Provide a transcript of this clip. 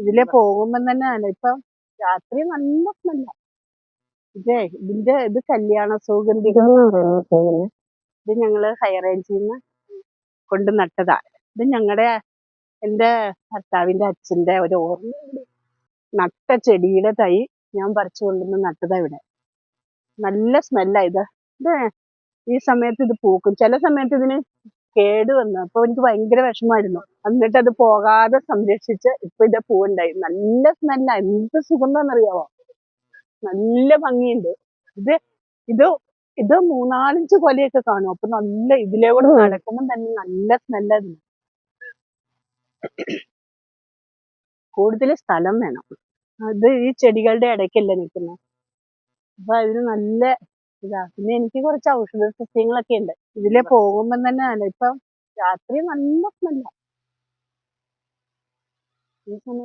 ഇതിലെ പോകുമ്പം തന്നെ ഇപ്പം രാത്രി നല്ല സ്മെല്ല. ഇതേ ഇതിന്റെ ഇത് കല്യാണ സൗഗന്ധികം ഇത് ഞങ്ങൾ ഹൈ റേഞ്ചിൽ നിന്ന് കൊണ്ട് നട്ടതാ. ഇത് ഞങ്ങളുടെ എന്റെ ഭർത്താവിന്റെ അച്ഛന്റെ ഒരു ഓർമ്മ നട്ട ചെടിയുടെ തൈ ഞാൻ പറിച്ചു കൊണ്ടുവന്ന് നട്ടതാ ഇവിടെ. നല്ല സ്മെല്ലാ ഇത്. ഇത് ഈ സമയത്ത് ഇത് പൂക്കും. ചില സമയത്ത് ഇതിന് കേട് വന്നു. അപ്പൊ എനിക്ക് ഭയങ്കര വിഷമായിരുന്നു എന്നിട്ട് അത് പോകാതെ സംരക്ഷിച്ച് ഇപ്പൊ ഇത് പൂവുണ്ടായി. നല്ല സ്മെല്ല എന്ത് സുഗന്ധമെന്നറിയാവോ നല്ല ഭംഗിയുണ്ട്. ഇത് ഇത് ഇത് മൂന്നാലഞ്ച് കൊലയൊക്കെ കാണും. അപ്പൊ നല്ല ഇതിലെ കൂടെ നടക്കുമ്പോൾ തന്നെ നല്ല സ്മെല്ല കൂടുതൽ സ്ഥലം വേണം. അത് ഈ ചെടികളുടെ ഇടയ്ക്കല്ലേ നിൽക്കുന്നത് അപ്പൊ അതിന് നല്ല പിന്നെ എനിക്ക് കുറച്ച് ഔഷധ സസ്യങ്ങളൊക്കെ ഉണ്ട്. ഇതിലെ പോകുമ്പോ തന്നെ ഇപ്പം രാത്രി നല്ല സ്മെല്ല ഈ സമയം